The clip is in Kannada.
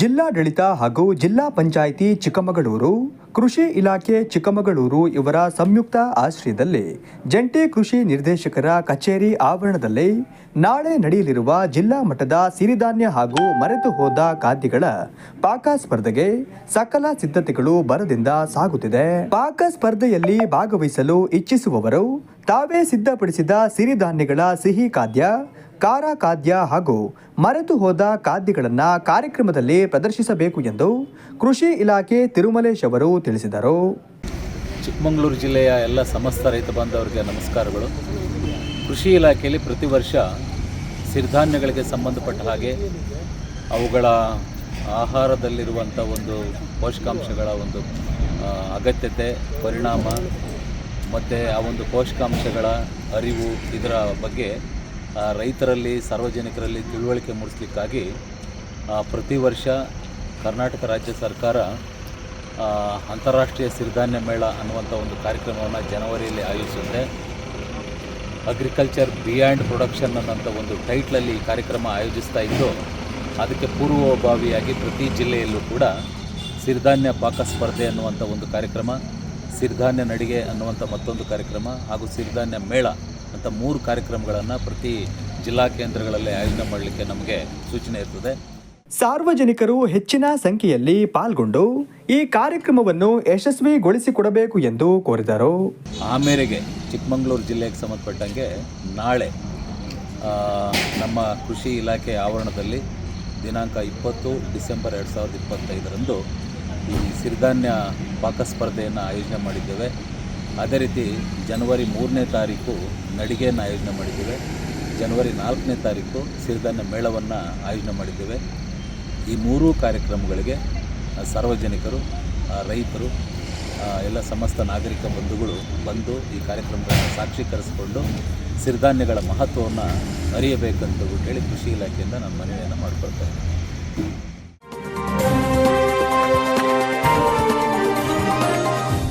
ಜಿಲ್ಲಾಡಳಿತ ಹಾಗೂ ಜಿಲ್ಲಾ ಪಂಚಾಯಿತಿ ಚಿಕ್ಕಮಗಳೂರು, ಕೃಷಿ ಇಲಾಖೆ ಚಿಕ್ಕಮಗಳೂರು ಇವರ ಸಂಯುಕ್ತ ಆಶ್ರಯದಲ್ಲಿ ಜಂಟಿ ಕೃಷಿ ನಿರ್ದೇಶಕರ ಕಚೇರಿ ಆವರಣದಲ್ಲಿ ನಾಳೆ ನಡೆಯಲಿರುವ ಜಿಲ್ಲಾ ಮಟ್ಟದ ಸಿರಿಧಾನ್ಯ ಹಾಗೂ ಮರೆತು ಹೋದ ಖಾದ್ಯಗಳ ಪಾಕ ಸ್ಪರ್ಧೆಗೆ ಸಕಲ ಸಿದ್ಧತೆಗಳು ಬರದಿಂದ ಸಾಗುತ್ತಿದೆ. ಪಾಕ ಸ್ಪರ್ಧೆಯಲ್ಲಿ ಭಾಗವಹಿಸಲು ಇಚ್ಛಿಸುವವರು ತಾವೇ ಸಿದ್ಧಪಡಿಸಿದ ಸಿರಿಧಾನ್ಯಗಳ ಸಿಹಿ ಖಾದ್ಯ, ಖಾರ ಖಾದ್ಯ ಹಾಗೂ ಮರೆತು ಹೋದ ಖಾದ್ಯಗಳನ್ನು ಕಾರ್ಯಕ್ರಮದಲ್ಲಿ ಪ್ರದರ್ಶಿಸಬೇಕು ಎಂದು ಕೃಷಿ ಇಲಾಖೆ ತಿರುಮಲೇಶ್ ಅವರು ತಿಳಿಸಿದರು. ಚಿಕ್ಕಮಗಳೂರು ಜಿಲ್ಲೆಯ ಎಲ್ಲ ಸಮಸ್ತ ರೈತ ಬಾಂಧವರಿಗೆ ನಮಸ್ಕಾರಗಳು. ಕೃಷಿ ಇಲಾಖೆಯಲ್ಲಿ ಪ್ರತಿ ವರ್ಷ ಸಿರಿಧಾನ್ಯಗಳಿಗೆ ಸಂಬಂಧಪಟ್ಟ ಹಾಗೆ ಅವುಗಳ ಆಹಾರದಲ್ಲಿರುವಂಥ ಒಂದು ಪೋಷಕಾಂಶಗಳ ಒಂದು ಅಗತ್ಯತೆ, ಪರಿಣಾಮ ಮತ್ತು ಆ ಒಂದು ಪೋಷಕಾಂಶಗಳ ಅರಿವು ಇದರ ಬಗ್ಗೆ ರೈತರಲ್ಲಿ, ಸಾರ್ವಜನಿಕರಲ್ಲಿ ತಿಳುವಳಿಕೆ ಮೂಡಿಸ್ಲಿಕ್ಕಾಗಿ ಪ್ರತಿ ವರ್ಷ ಕರ್ನಾಟಕ ರಾಜ್ಯ ಸರ್ಕಾರ ಅಂತಾರಾಷ್ಟ್ರೀಯ ಸಿರಿಧಾನ್ಯ ಮೇಳ ಅನ್ನುವಂಥ ಒಂದು ಕಾರ್ಯಕ್ರಮವನ್ನು ಜನವರಿಯಲ್ಲಿ ಆಯೋಜಿಸುತ್ತೆ. ಅಗ್ರಿಕಲ್ಚರ್ ಬಿಯಾಂಡ್ ಪ್ರೊಡಕ್ಷನ್ ಅನ್ನೋಂಥ ಒಂದು ಟೈಟ್ಲಲ್ಲಿ ಈ ಕಾರ್ಯಕ್ರಮ ಆಯೋಜಿಸ್ತಾ ಇದ್ದು ಅದಕ್ಕೆ ಪೂರ್ವಭಾವಿಯಾಗಿ ಪ್ರತಿ ಜಿಲ್ಲೆಯಲ್ಲೂ ಕೂಡ ಸಿರಿಧಾನ್ಯ ಪಾಕ ಸ್ಪರ್ಧೆ ಅನ್ನುವಂಥ ಒಂದು ಕಾರ್ಯಕ್ರಮ ಸಿರಿಧಾನ್ಯ ನಡಿಗೆ ಅನ್ನುವಂಥ ಮತ್ತೊಂದು ಕಾರ್ಯಕ್ರಮ ಹಾಗೂ ಸಿರಿಧಾನ್ಯ ಮೇಳ ಅಂತ ಮೂರು ಕಾರ್ಯಕ್ರಮಗಳನ್ನು ಪ್ರತಿ ಜಿಲ್ಲಾ ಕೇಂದ್ರಗಳಲ್ಲಿ ಆಯೋಜನೆ ಮಾಡಲಿಕ್ಕೆ ನಮಗೆ ಸೂಚನೆ ಇರ್ತದೆ. ಸಾರ್ವಜನಿಕರು ಹೆಚ್ಚಿನ ಸಂಖ್ಯೆಯಲ್ಲಿ ಪಾಲ್ಗೊಂಡು ಈ ಕಾರ್ಯಕ್ರಮವನ್ನು ಯಶಸ್ವಿಗೊಳಿಸಿಕೊಡಬೇಕು ಎಂದು ಕೋರಿದರು. ಆ ಮೇರೆಗೆ ಚಿಕ್ಕಮಗಳೂರು ಜಿಲ್ಲೆಗೆ ಸಂಬಂಧಪಟ್ಟಂಗೆ ನಾಳೆ ನಮ್ಮ ಕೃಷಿ ಇಲಾಖೆ ಆವರಣದಲ್ಲಿ ದಿನಾಂಕ ಇಪ್ಪತ್ತು ಡಿಸೆಂಬರ್ ಎರಡು ಸಾವಿರದ ಇಪ್ಪತ್ತೈದರಂದು ಈ ಸಿರಿಧಾನ್ಯ ಪಾಕ ಸ್ಪರ್ಧೆಯನ್ನು ಆಯೋಜನೆ ಮಾಡಿದ್ದೇವೆ. ಅದೇ ರೀತಿ ಜನವರಿ ಮೂರನೇ ತಾರೀಕು ನಡಿಗೆಯನ್ನು ಆಯೋಜನೆ ಮಾಡಿದ್ದೇವೆ. ಜನವರಿ ನಾಲ್ಕನೇ ತಾರೀಕು ಸಿರಿಧಾನ್ಯ ಮೇಳವನ್ನು ಆಯೋಜನೆ ಮಾಡಿದ್ದೇವೆ. ಈ ಮೂರೂ ಕಾರ್ಯಕ್ರಮಗಳಿಗೆ ಸಾರ್ವಜನಿಕರು ರೈತರು ಎಲ್ಲ ಸಮಸ್ತ ನಾಗರಿಕ ಬಂಧುಗಳು ಬಂದು ಈ ಕಾರ್ಯಕ್ರಮಗಳನ್ನು ಸಾಕ್ಷೀಕರಿಸಿಕೊಂಡು ಸಿರಿಧಾನ್ಯಗಳ ಮಹತ್ವವನ್ನು ಅರಿಯಬೇಕಂತ ಹೇಳಿ ಕೃಷಿ ಇಲಾಖೆಯಿಂದ ನಾನು ಮನವಿಯನ್ನು ಮಾಡಿಕೊಳ್ತೇನೆ